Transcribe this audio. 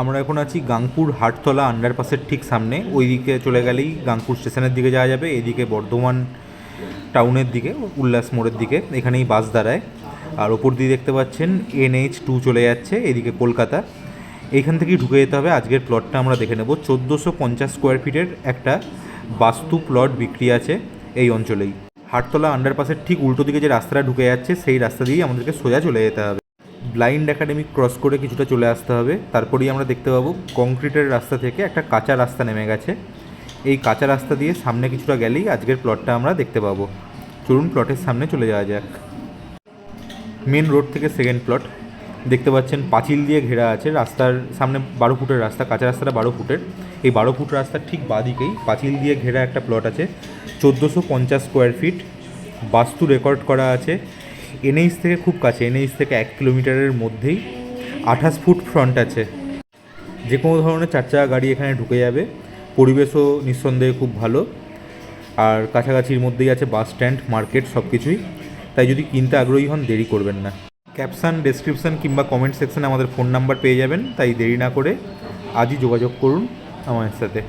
আমরা এখন আছি গাংপুর হাটতলা আন্ডারপাসের ঠিক সামনে। ওই দিকে চলে গেলেই গাংপুর স্টেশনের দিকে যাওয়া যাবে, এদিকে বর্ধমান টাউনের দিকে, উল্লাস মোড়ের দিকে। এখানেই বাস দাঁড়ায়। আর ওপর দিয়ে দেখতে পাচ্ছেন এনএইচ টু চলে যাচ্ছে, এদিকে কলকাতা। এইখান থেকেই ঢুকে যেতে হবে। আজকের প্লটটা আমরা দেখে নেব। চোদ্দোশো পঞ্চাশ স্কোয়ার ফিটের একটা বাস্তু প্লট বিক্রি আছে এই অঞ্চলেই। হাটতলা আন্ডারপাসের ঠিক উল্টো দিকে যে রাস্তাটা ঢুকে যাচ্ছে, সেই রাস্তা দিয়েই আমাদেরকে সোজা চলে যেতে হবে। ব্লাইন্ড একাডেমি ক্রস করে কিছুটা চলে আসতে হবে। তারপরেই আমরা দেখতে পাবো কংক্রিটের রাস্তা থেকে একটা কাঁচা রাস্তা নেমে গেছে। এই কাঁচা রাস্তা দিয়ে সামনে কিছুটা গেলেই আজকের প্লটটা আমরা দেখতে পাবো। চলুন প্লটের সামনে চলে যাওয়া যাক। মেন রোড থেকে সেকেন্ড প্লট দেখতে পাচ্ছেন পাঁচিল দিয়ে ঘেরা আছে। রাস্তার সামনে বারো ফুটের রাস্তা, কাঁচা রাস্তাটা বারো ফুটের। এই বারো ফুট রাস্তার ঠিক বাদিকেই পাঁচিল দিয়ে ঘেরা একটা প্লট আছে। চোদ্দোশো পঞ্চাশ স্কোয়ার ফিট বাস্তু রেকর্ড করা আছে। এনএইচ থেকে খুব কাছে এনএইচ থেকে এক কিলোমিটারের মধ্যেই আঠাশ ফুট ফ্রন্ট আছে। যে কোনো ধরনের চার চাকা গাড়ি এখানে ঢুকে যাবে। পরিবেশও নিঃসন্দেহে খুব ভালো। আর কাছাকাছির মধ্যেই আছে বাস স্ট্যান্ড, মার্কেট সব কিছুই তাই যদি কিনতে আগ্রহী হন, দেরি করবেন না। ক্যাপশন ডেসক্রিপশন কিংবা কমেন্ট সেকশনে আমাদের ফোন নাম্বার পেয়ে যাবেন। তাই দেরি না করে আজই যোগাযোগ করুন আমাদের সাথে।